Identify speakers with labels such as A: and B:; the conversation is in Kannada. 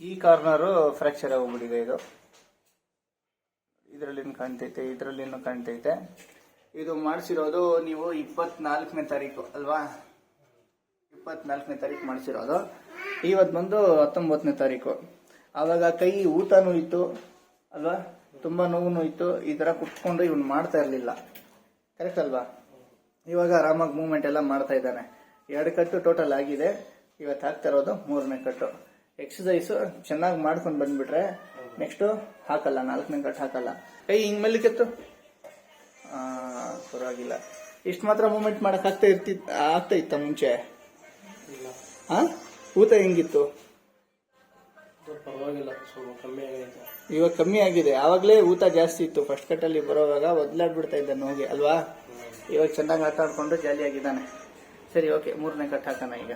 A: ಈ ಕಾರ್ನರು ಫ್ರ್ಯಾಕ್ಚರ್ ಆಗೋಗ್ಬಿಟ್ಟಿದೆ ಇದು. ಇದರಲ್ಲಿ ಕಾಣ್ತೈತೆ ಇದರಲ್ಲಿ ಕಾಣ್ತೈತೆ. ಇದು ಮಾಡಿಸಿರೋದು ನೀವು ಇಪ್ಪತ್ನಾಲ್ಕನೇ ತಾರೀಕು, ಅಲ್ವಾ? ಇಪ್ಪತ್ನಾಲ್ಕನೇ ತಾರೀಕು ಮಾಡಿಸಿರೋದು. ಇವತ್ತು ಬಂದು ಹತ್ತೊಂಬತ್ತನೇ ತಾರೀಕು. ಆವಾಗ ಕೈ ಊತನೂ ಇತ್ತು, ಅಲ್ವಾ? ತುಂಬ ನೋವು ಇತ್ತು. ಈ ಥರ ಕುತ್ಕೊಂಡು ಇವನು ಮಾಡ್ತಾ ಇರಲಿಲ್ಲ. ಕರೆಕ್ಟ್ ಅಲ್ವಾ? ಇವಾಗ ಆರಾಮಾಗಿ ಮೂವ್ಮೆಂಟ್ ಎಲ್ಲ ಮಾಡ್ತಾ ಇದ್ದಾನೆ. ಎರಡು ಕಟ್ಟು ಟೋಟಲ್ ಆಗಿದೆ. ಇವತ್ತು ಹಾಕ್ತಾ ಇರೋದು ಮೂರನೇ ಕಟ್ಟು. ಎಕ್ಸಸೈಸ್ ಚೆನ್ನಾಗಿ ಮಾಡ್ಕೊಂಡು ಬಂದ್ಬಿಟ್ರೆ ನೆಕ್ಸ್ಟ್ ಹಾಕಲ್ಲ ನಾಲ್ಕನೇ ಕಟ್ ಹಾಕಲ್ಲ. ಕೈ ಹಿಂಗ್ ಮೇಲೆ ಕೆತ್ತು. ಆ, ಪರವಾಗಿಲ್ಲ. ಇಷ್ಟು ಮಾತ್ರ ಮೂವ್ಮೆಂಟ್ ಮಾಡಕ್ ಆಗ್ತಾ ಇರ್ತಿ ಆಗ್ತಾ ಇತ್ತ ಮುಂಚೆ? ಹಾ ಊತ ಹೆಂಗಿತ್ತು? ಇವಾಗ ಕಮ್ಮಿ ಆಗಿದೆ. ಆವಾಗಲೇ ಊತ ಜಾಸ್ತಿ ಇತ್ತು. ಫಸ್ಟ್ ಕಟ್ಟಲ್ಲಿ ಬರೋವಾಗ ಒದ್ಲಾಡ್ಬಿಡ್ತಾ ಇದ್ದ ನೋಗೆ ಅಲ್ವಾ? ಇವಾಗ ಚೆನ್ನಾಗಿ ಆಟ ಆಡ್ಕೊಂಡು ಜಾಲಿಯಾಗಿದ್ದಾನೆ ಸರಿ ಓಕೆ ಮೂರನೇ ಕಟ್ ಹಾಕೋಣ ಈಗ.